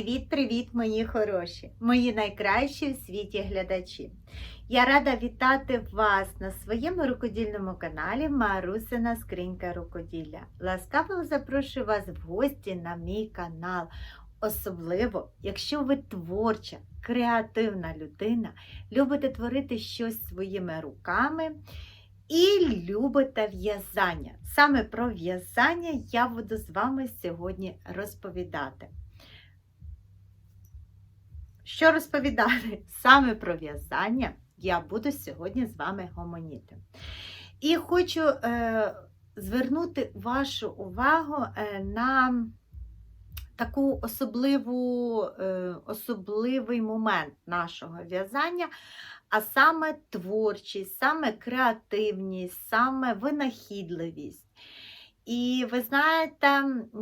Привіт-привіт, мої хороші, мої найкращі в світі глядачі. Я рада вітати вас на своєму рукодільному каналі Марусина Скринька Рукоділля. Ласкаво запрошую вас в гості на мій канал. Особливо, якщо ви творча, креативна людина, любите творити щось своїми руками і любите в'язання. Саме про в'язання я буду з вами сьогодні розповідати. Що розповідати саме про в'язання, я буду сьогодні з вами гомоніти. І хочу е, звернути вашу увагу е, на таку особливу, е, особливий момент нашого в'язання, а саме творчість, саме креативність, саме винахідливість. І ви знаєте,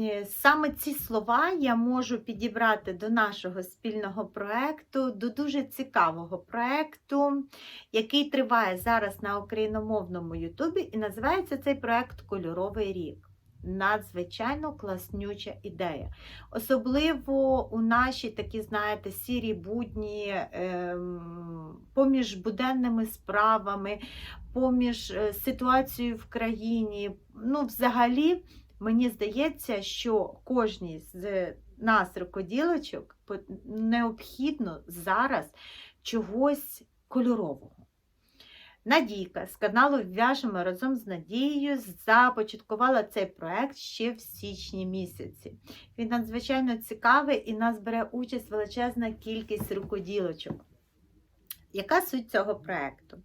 е, саме ці слова я можу підібрати до нашого спільного проєкту, до дуже цікавого проєкту, який триває зараз на україномовному Ютубі, і називається цей проєкт Кольоровий рік. Надзвичайно класнюча ідея. Особливо у наші такі, знаєте, сірі будні ем, поміж буденними справами, поміж е, ситуацією в країні. Ну, взагалі, мені здається, що кожній з нас, рукоділочок, необхідно зараз чогось кольорового. Надійка з каналу В'яжемо разом з Надією започаткувала цей проект ще в січні місяці. Він надзвичайно цікавий і нас бере участь величезна кількість рукоділочок. Яка суть цього проєкту?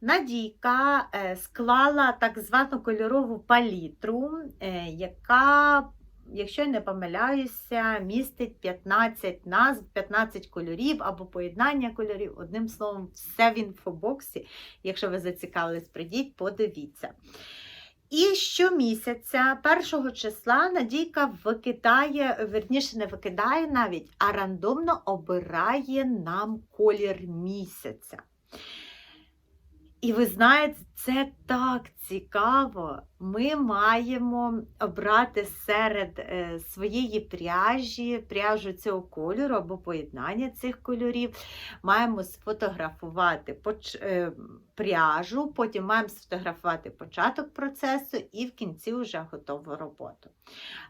Надійка е, склала так звану кольорову палітру, е, яка якщо я не помиляюся, містить 15 назв, 15 кольорів або поєднання кольорів. Одним словом, все в інфобоксі. Якщо ви зацікавились, прийдіть, подивіться. І щомісяця, першого числа, Надійка викидає, верніше не викидає навіть, а рандомно обирає нам колір місяця. І ви знаєте, це так цікаво. Ми маємо обрати серед е, своєї пряжі, пряжу цього кольору або поєднання цих кольорів. Маємо сфотографувати е, пряжу, потім маємо сфотографувати початок процесу і в кінці вже готову роботу.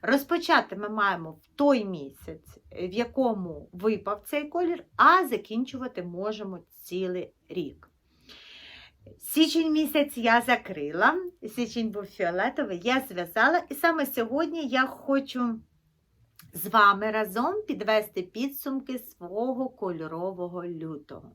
Розпочати ми маємо в той місяць, в якому випав цей колір, а закінчувати можемо цілий рік. Січень місяць я закрила, січень був фіолетовий, я зв'язала, і саме сьогодні я хочу з вами разом підвести підсумки свого кольорового лютого.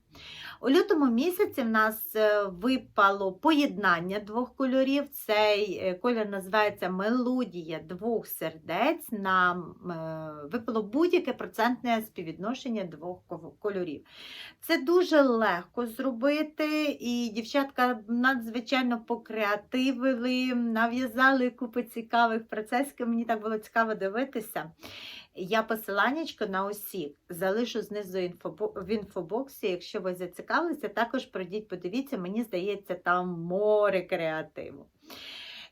У лютому місяці в нас е, випало поєднання двох кольорів. Цей е, колір називається Мелодія двох сердець. Нам е, випало будь-яке процентне співвідношення двох кольорів. Це дуже легко зробити, і дівчатка надзвичайно покреативили, нав'язали купи цікавих процесів. Мені так було цікаво дивитися. Я посиланнячко на усі залишу знизу в інфобоксі. Якщо ви зацікавилися, також пройдіть, подивіться, мені здається, там море креативу.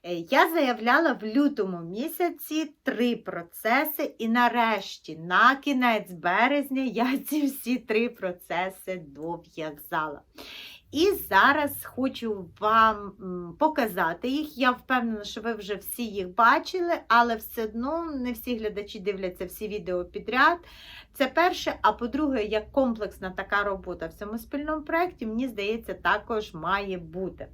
Е, я заявляла в лютому місяці три процеси, і нарешті, на кінець березня, я ці всі три процеси дов'язала. І зараз хочу вам показати їх. Я впевнена, що ви вже всі їх бачили, але все одно не всі глядачі дивляться всі відео підряд. Це перше, а по-друге, як комплексна така робота в цьому спільному проєкті, мені здається, також має бути.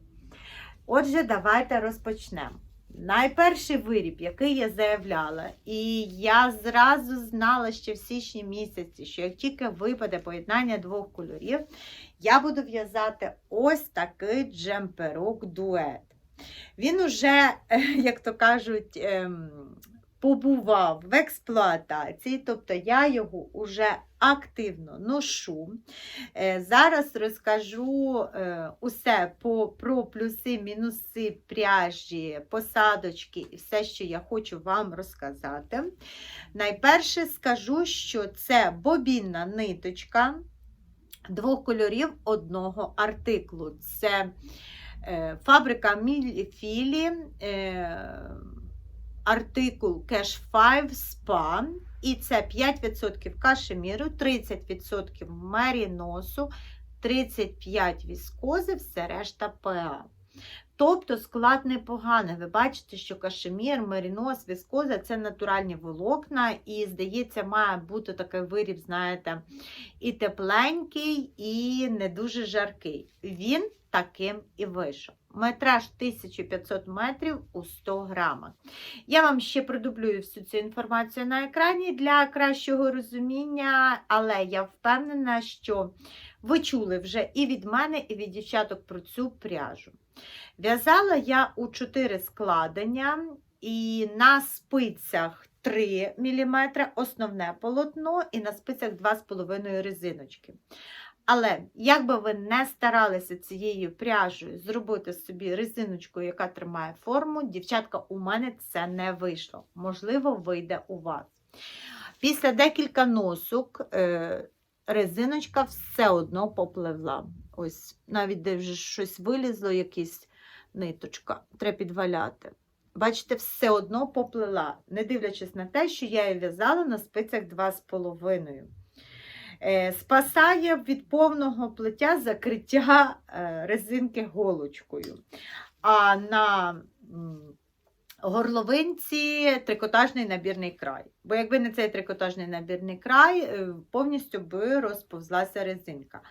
Отже, давайте розпочнемо. Найперший виріб, який я заявляла, і я зразу знала ще в січні місяці, що як тільки випаде поєднання двох кольорів, я буду в'язати ось такий джемперок дует. Він уже, як то кажуть, ем, побував в експлуатації, тобто я його вже активно ношу. Е, зараз розкажу е, усе про плюси, мінуси пряжі, посадочки і все, що я хочу вам розказати. Найперше скажу, що це бобінна ниточка двох кольорів одного артиклу. Це е, фабрика Мільфілі артикул Cash 5 Spa. І це 5% кашеміру, 30% меріносу, 35 віскози, все решта ПА. Тобто склад непоганий. Ви бачите, що кашемір, мерінос, віскоза це натуральні волокна, і, здається, має бути такий виріб, знаєте, і тепленький, і не дуже жаркий. Він таким і вийшов. Метраж 1500 метрів у 100 грамах. Я вам ще продублюю всю цю інформацію на екрані для кращого розуміння, але я впевнена, що ви чули вже і від мене, і від дівчаток про цю пряжу. В'язала я у 4 складення, і на спицях 3 мм основне полотно, і на спицях 2,5 резиночки. Але як би ви не старалися цією пряжею зробити собі резиночку, яка тримає форму, дівчатка, у мене це не вийшло. Можливо, вийде у вас. Після декілька носок е, резиночка все одно попливла. Ось, навіть де вже щось вилізло, якась ниточка, треба підваляти. Бачите, все одно поплила, не дивлячись на те, що я її в'язала на спицях 2,5. Е, Спасає від повного плиття закриття е, резинки голочкою. А на горловинці трикотажний набірний край. Бо якби не цей трикотажний набірний край, е, повністю би розповзлася резинка.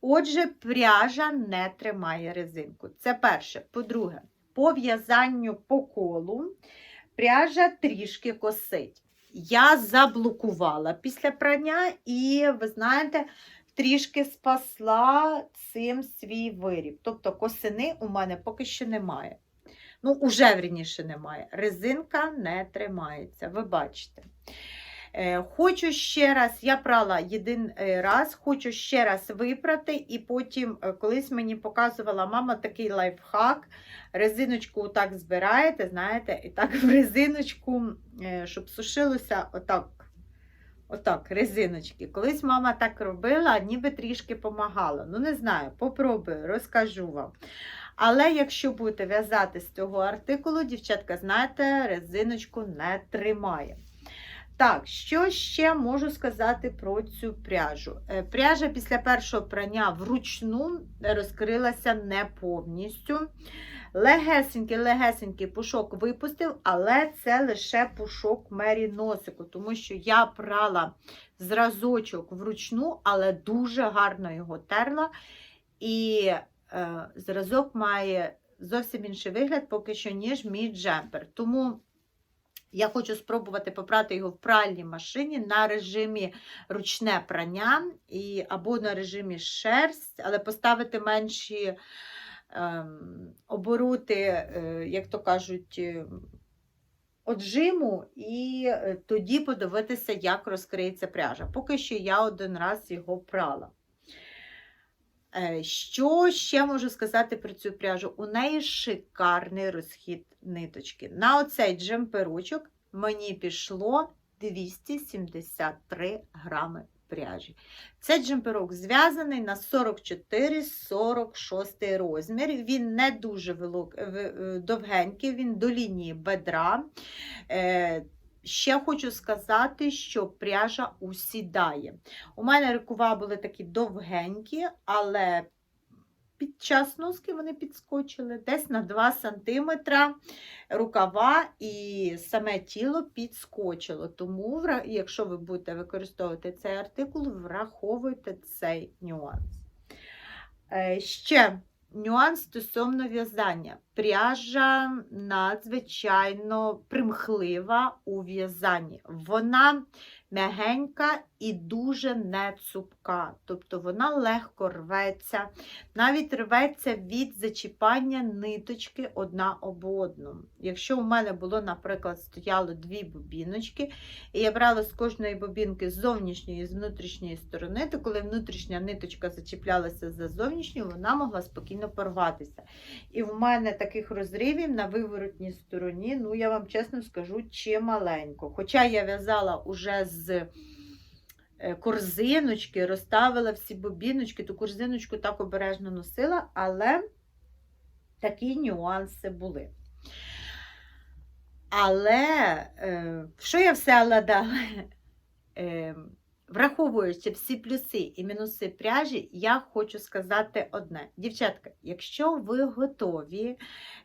Отже, пряжа не тримає резинку. Це перше. По-друге, по в'язанню по колу пряжа трішки косить. Я заблокувала після прання, і, ви знаєте, трішки спасла цим свій виріб. Тобто косини у мене поки що немає. Ну, уже вірніше немає. Резинка не тримається, ви бачите. Е, Хочу ще раз, я прала один е, раз, хочу ще раз випрати, і потім е, колись мені показувала мама такий лайфхак. Резиночку отак збираєте, знаєте, і так в резиночку, щоб сушилося отак. Отак, резиночки. Колись мама так робила, ніби трішки помагала. Ну, не знаю, попробую, розкажу вам. Але якщо будете в'язати з цього артикулу, дівчатка, знаєте, резиночку не тримає. Так, що ще можу сказати про цю пряжу? Е, Пряжа після першого прання вручну розкрилася не повністю. Легесенький, легесенький пушок випустив, але це лише пушок мері носику, тому що я прала зразочок вручну, але дуже гарно його терла. І е, зразок має зовсім інший вигляд, поки що, ніж мій джемпер. Тому я хочу спробувати попрати його в пральній машині на режимі ручне прання і, або на режимі шерсть, але поставити менші ем, обороти, е, як то кажуть, е, отжиму, і е, тоді подивитися, як розкриється пряжа. Поки що я один раз його прала. Е, Що ще можу сказати про цю пряжу? У неї шикарний розхід ниточки. На оцей джемперочок мені пішло 273 грами пряжі. Цей джемперок зв'язаний на 44-46 розмір. Він не дуже е, довгенький, він до лінії бедра. Ще хочу сказати, що пряжа усідає. У мене рукава були такі довгенькі, але під час носки вони підскочили десь на 2 см рукава і саме тіло підскочило. Тому, якщо ви будете використовувати цей артикул, враховуйте цей нюанс. Е, Ще нюанс стосовно в'язання. Пряжа надзвичайно примхлива у в'язанні. Вона м'ягенька і дуже не цупка. Тобто вона легко рветься, навіть рветься від зачіпання ниточки одна об одну. Якщо у мене було, наприклад, стояло дві бобіночки, і я брала з кожної бобінки з зовнішньої і з внутрішньої сторони, то коли внутрішня ниточка зачіплялася за зовнішню, вона могла спокійно порватися. І в мене таких розривів на виворотній стороні, ну я вам чесно скажу, чималенько. Хоча я в'язала уже з е, корзиночки, розставила всі бобіночки, ту корзиночку так обережно носила, але такі нюанси були. Але, е, що я все але дала? е, враховуючи всі плюси і мінуси пряжі, я хочу сказати одне. Дівчатка, якщо ви готові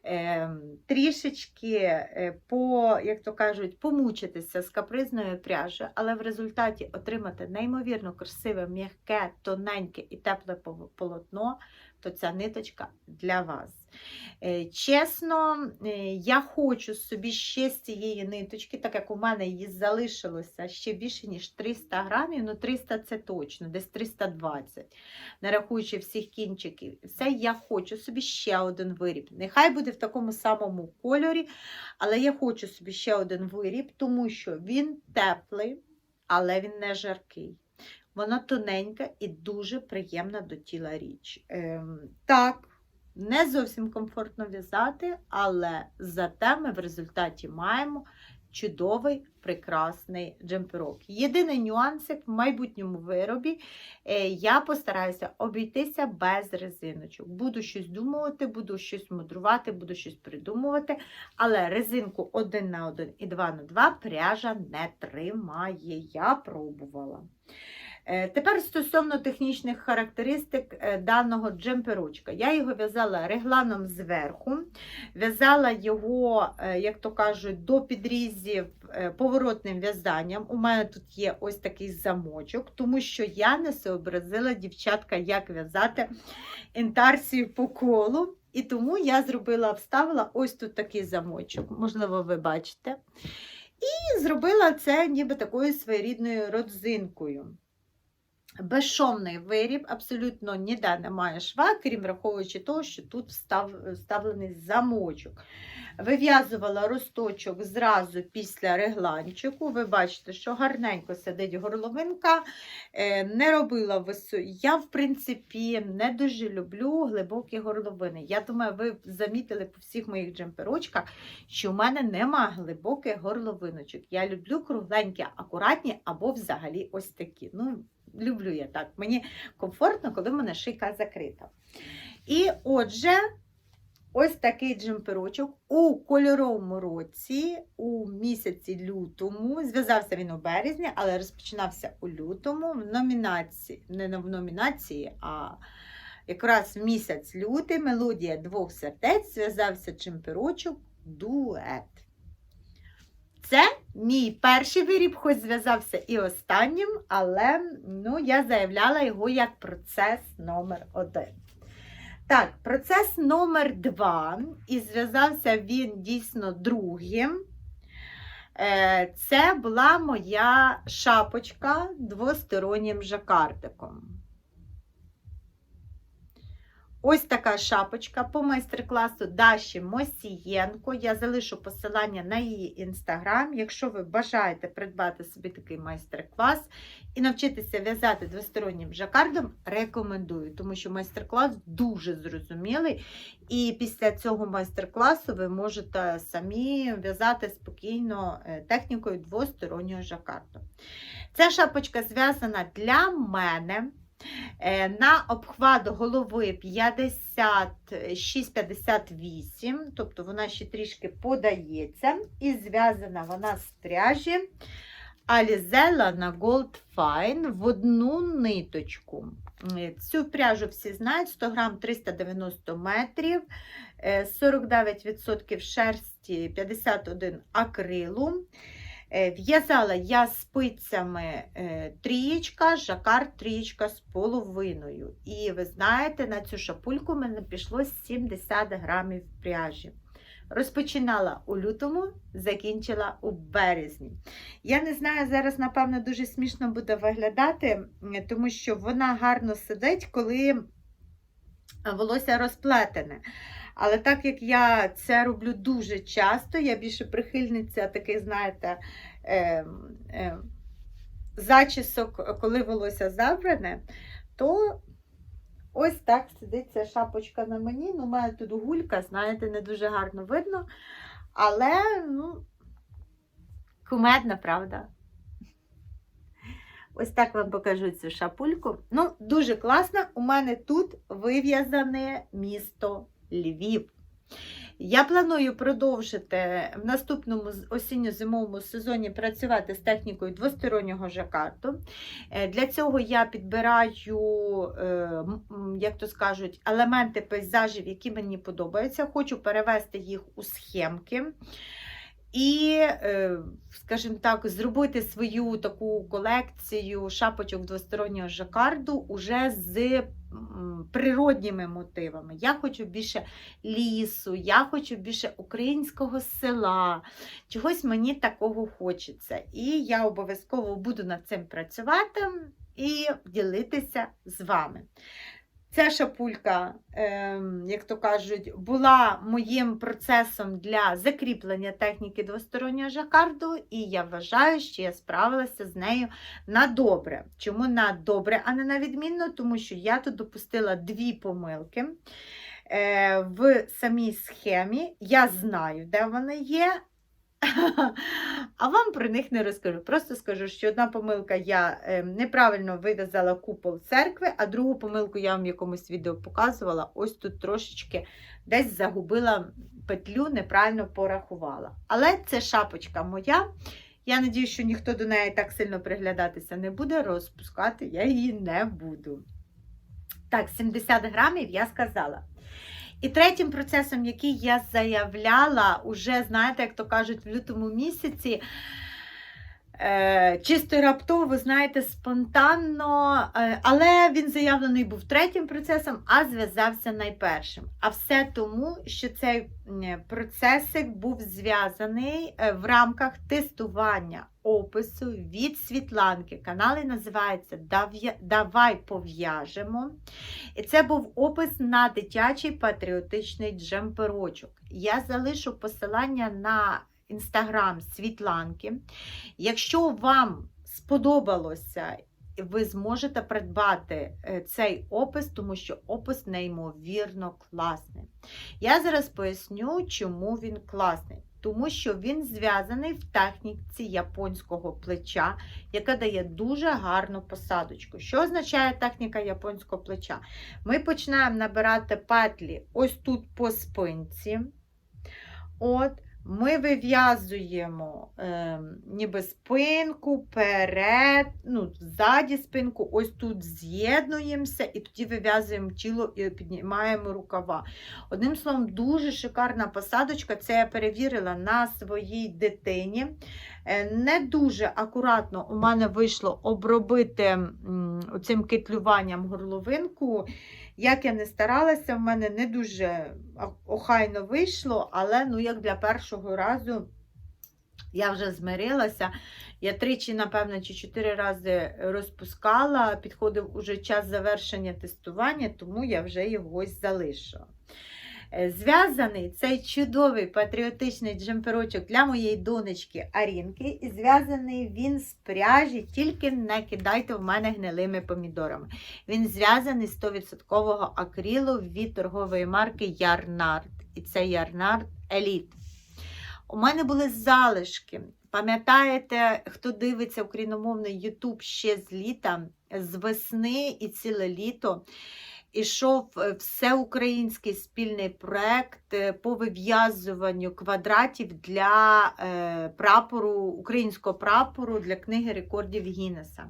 е, трішечки е, по, як то кажуть, помучитися з капризною пряжею, але в результаті отримати неймовірно красиве, м'яке, тоненьке і тепле полотно, то ця ниточка для вас. Е, Чесно, е, я хочу собі ще з цієї ниточки, так як у мене її залишилося ще більше, ніж 300 грамів, ну 300 це точно, десь 320, не рахуючи всіх кінчиків. Все, я хочу собі ще один виріб. Нехай буде в такому самому кольорі, але я хочу собі ще один виріб, тому що він теплий, але він не жаркий. Вона тоненька і дуже приємна до тіла річ. Ем, так, не зовсім комфортно в'язати, але зате ми в результаті маємо чудовий, прекрасний джемперок. Єдиний нюансик в майбутньому виробі е, я постараюся обійтися без резиночок. Буду щось думати, буду щось мудрувати, буду щось придумувати, але резинку 1 на 1 і 2 на 2 пряжа не тримає. Я пробувала. Е, Тепер стосовно технічних характеристик е, даного джемперочка. Я його в'язала регланом зверху, в'язала його, е, як то кажуть, до підрізів поворотним в'язанням. У мене тут є ось такий замочок, тому що я не сообразила, дівчатка, як в'язати інтарсію по колу. І тому я зробила, вставила ось тут такий замочок, можливо, ви бачите. І зробила це ніби такою своєрідною родзинкою. Безшовний виріб, абсолютно ніде немає шва, крім враховуючи того, що тут встав, вставлений замочок. Вив'язувала росточок зразу після регланчику. Ви бачите, що гарненько сидить горловинка, е, не робила вису. Я, в принципі, не дуже люблю глибокі горловини. Я думаю, ви замітили по всіх моїх джемперочках, що в мене нема глибоких горловиночок. Я люблю кругленькі, акуратні або взагалі ось такі. Ну, люблю я так. Мені комфортно, коли в мене шийка закрита. І отже, ось такий джемперочок у кольоровому році, у місяці лютому. Зв'язався він у березні, але розпочинався у лютому в номінації, не в номінації, а якраз в місяць лютий мелодія двох сердець зв'язався джемперочок дует. Це мій перший виріб, хоч зв'язався і останнім, але ну, я заявляла його як процес номер один. Так, процес номер два, і зв'язався він дійсно другим. Е, Це була моя шапочка двостороннім жакардиком. Ось така шапочка по майстер-класу Даші Мосієнко. Я залишу посилання на її інстаграм. Якщо ви бажаєте придбати собі такий майстер-клас і навчитися в'язати двостороннім жакардом, рекомендую, тому що майстер-клас дуже зрозумілий. І після цього майстер-класу ви можете самі в'язати спокійно е, технікою двостороннього жакарду. Ця шапочка зв'язана для мене. Е, На обхват голови 56-58, тобто вона ще трішки подається, і зв'язана вона з пряжі Alizella на Gold Fine в одну ниточку. Е, Цю пряжу всі знають, 100 грам 390 метрів, е, 49% шерсті, 51 акрилу. Е, В'язала я спицями е, трієчка, жакар трієчка з половиною. І ви знаєте, на цю шапульку мене пішло 70 грамів пряжі. Розпочинала у лютому, закінчила у березні. Я не знаю, зараз, напевно, дуже смішно буде виглядати, тому що вона гарно сидить, коли волосся розплетене. Але так як я це роблю дуже часто, я більше прихильниця таких, знаєте, е, е, зачісок, коли волосся забране, то ось так сидить ця шапочка на мені. Ну, у мене тут гулька, знаєте, не дуже гарно видно. Але, ну, кумедна, правда? Ось так вам покажу цю шапульку. Ну, дуже класно. У мене тут вив'язане місто Львів. Я планую продовжити в наступному осінньо-зимовому сезоні працювати з технікою двостороннього жакарту. Е, Для цього я підбираю, е, як то скажуть, елементи пейзажів, які мені подобаються. Хочу перевести їх у схемки. І, е, скажімо так, зробити свою таку колекцію шапочок двостороннього жакарду уже з природніми мотивами. Я хочу більше лісу, я хочу більше українського села. Чогось мені такого хочеться. І я обов'язково буду над цим працювати і ділитися з вами. Ця шапулька, ем, як то кажуть, була моїм процесом для закріплення техніки двостороннього жакарду, і я вважаю, що я справилася з нею на добре. Чому на добре, а не на відмінно? Тому що я тут допустила дві помилки е, в самій схемі. Я знаю, де вони є. А вам про них не розкажу. Просто скажу, що одна помилка я е, неправильно вив'язала купол церкви, а другу помилку я вам в якомусь відео показувала. Ось тут трошечки десь загубила петлю, неправильно порахувала. Але це шапочка моя. Я надію, що ніхто до неї так сильно приглядатися не буде, розпускати я її не буду. Так, 70 грамів я сказала. І третім процесом, який я заявляла, уже, знаєте, як то кажуть, в лютому місяці, чисто раптово, знаєте, спонтанно, е, але він заявлений був третім процесом, а зв'язався найпершим. А все тому, що цей процесик був зв'язаний е, в рамках тестування опису від Світланки. Канали називаються Давай пов'яжемо. І це був опис на дитячий патріотичний джемперочок. Я залишу посилання на інстаграм Світланки. Якщо вам сподобалося, ви зможете придбати е, цей опис, тому що опис неймовірно класний. Я зараз поясню, чому він класний. Тому що він зв'язаний в техніці японського плеча, яка дає дуже гарну посадочку. Що означає техніка японського плеча? Ми починаємо набирати петлі ось тут по спинці. От, ми вив'язуємо е, ніби спинку, перед, ну, ззаді спинку, ось тут з'єднуємося і тоді вив'язуємо тіло і піднімаємо рукава. Одним словом, дуже шикарна посадочка. Це я перевірила на своїй дитині. Е, Не дуже акуратно у мене вийшло обробити м, оцим китлюванням горловинку. Як я не старалася, в мене не дуже охайно вийшло, але ну, як для першого разу я вже змирилася. Я тричі, напевно, чи чотири рази розпускала, підходив уже час завершення тестування, тому я вже його залишила. Е, Зв'язаний цей чудовий патріотичний джемперочок для моєї донечки Арінки. І зв'язаний він з пряжі, тільки не кидайте в мене гнилими помідорами. Він зв'язаний з 100% акрилу від торгової марки Ярнард. І це Ярнард Еліт. У мене були залишки. Пам'ятаєте, хто дивиться україномовний Ютуб ще з літа, з весни і ціле літо ішов е, всеукраїнський спільний проект е, по вив'язуванню квадратів для е, прапору, українського прапору для книги рекордів Гіннеса.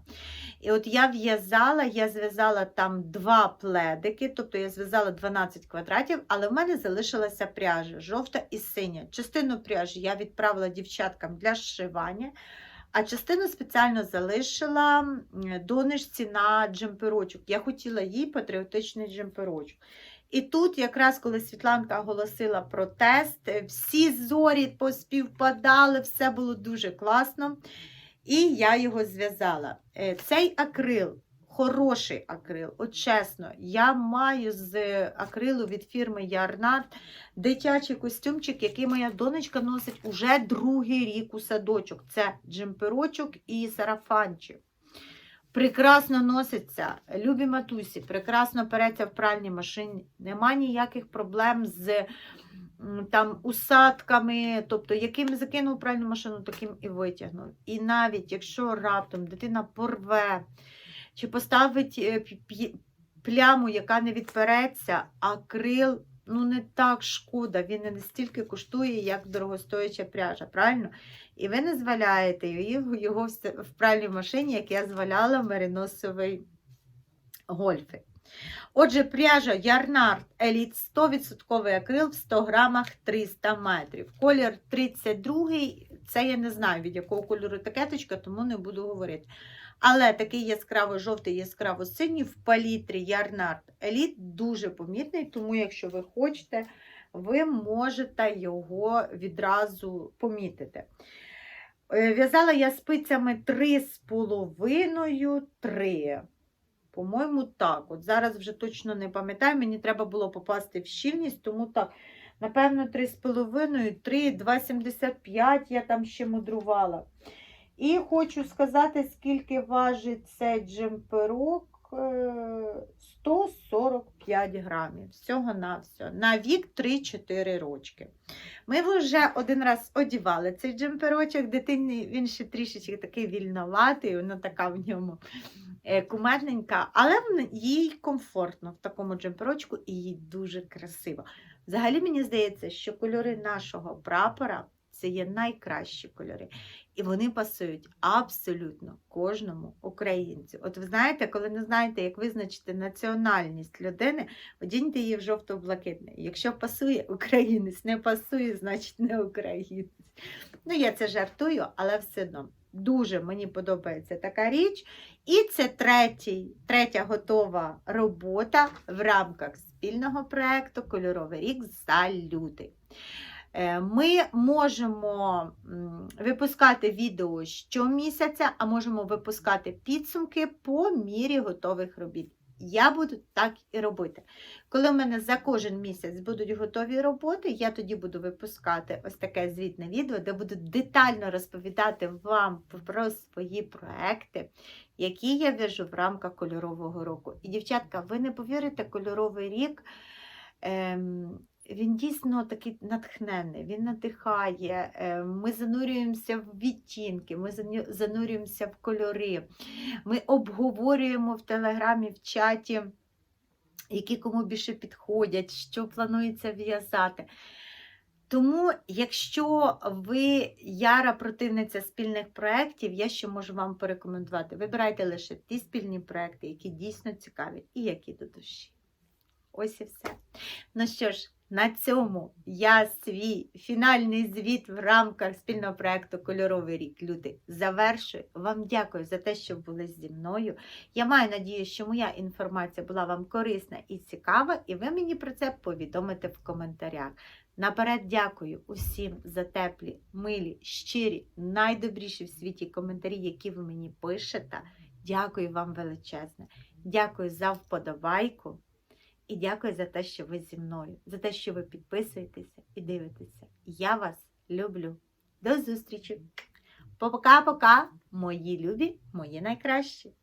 І от я в'язала, я зв'язала там два пледики, тобто я зв'язала 12 квадратів, але в мене залишилася пряжа жовта і синя. Частину пряжі я відправила дівчаткам для зшивання. А частину спеціально залишила донечці на джемперочок. Я хотіла їй патріотичний джемперочок. І тут, якраз коли Світланка оголосила про тест, е, всі зорі поспівпадали, все було дуже класно. І я його зв'язала. Е, Цей акрил, хороший акрил, от чесно, я маю з акрилу від фірми Ярнард дитячий костюмчик, який моя донечка носить уже другий рік у садочок. Це джемперочок і сарафанчик. Прекрасно носиться, любі матусі, прекрасно переться в пральній машині. Нема ніяких проблем з там усадками, тобто яким закинув пральну машину, таким і витягнув. І навіть якщо раптом дитина порве чи поставить е, пляму, яка не відпереться, акрил ну не так шкода, він не настільки коштує, як дорогостояча пряжа, правильно? І ви не зваляєте його, в в пральній машині, як я зваляла мериносовий гольфи. Отже, пряжа Ярнард Еліт 100% акрил в 100 грамах 300 метрів. Колір 32 це я не знаю, від якого кольору етикеточка, тому не буду говорити. Але такий яскраво жовтий, яскраво синій в палітрі Ярнард Еліт дуже помітний, тому якщо ви хочете, ви можете його відразу помітити. Е, В'язала я спицями 3,5 3. По-моєму, так. От зараз вже точно не пам'ятаю, мені треба було попасти в щільність, тому так. Напевно, 3,5, 3, 2,75 я там ще мудрувала. І хочу сказати, скільки важить цей джемперок. Е, 145 грамів. Всього на все. На вік 3-4 рочки. Ми вже один раз одівали цей джемперочок. Дитині він ще трішечки такий вільноватий, вона така в ньому е, кумедненька, але їй комфортно в такому джемперочку і їй дуже красиво. Взагалі, мені здається, що кольори нашого прапора це є найкращі кольори. І вони пасують абсолютно кожному українцю. От ви знаєте, коли не знаєте, як визначити національність людини, одіньте її в жовто-блакитне. Якщо пасує українець, не пасує, значить не українець. Ну, я це жартую, але все одно. Дуже мені подобається така річ. І це третій, третя готова робота в рамках спільного проєкту Кольоровий рік за лютий. Е, Ми можемо випускати відео щомісяця, а можемо випускати підсумки по мірі готових робіт. Я буду так і робити. Коли в мене за кожен місяць будуть готові роботи, я тоді буду випускати ось таке звітне відео, де буду детально розповідати вам про свої проекти, які я в'яжу в рамках кольорового року. І, дівчатка, ви не повірите, кольоровий рік. Ем, він дійсно такий натхненний, він надихає. е, Ми занурюємося в відтінки, ми занурюємося в кольори. Ми обговорюємо в телеграмі, в чаті, які кому більше підходять, що планується в'язати. Тому, якщо ви яра противниця спільних проєктів, я ще можу вам порекомендувати. Вибирайте лише ті спільні проєкти, які дійсно цікаві і які до душі. Ось і все. Ну що ж, на цьому я свій фінальний звіт в рамках спільного проєкту Кольоровий рік лютий завершую. Вам дякую за те, що були зі мною. Я маю надію, що моя інформація була вам корисна і цікава, і ви мені про це повідомите в коментарях. Наперед дякую усім за теплі, милі, щирі, найдобріші в світі коментарі, які ви мені пишете. Дякую вам величезне. Дякую за вподобайку. І дякую за те, що ви зі мною, за те, що ви підписуєтеся і дивитеся. Я вас люблю. До зустрічі! Пока-пока, мої любі, мої найкращі!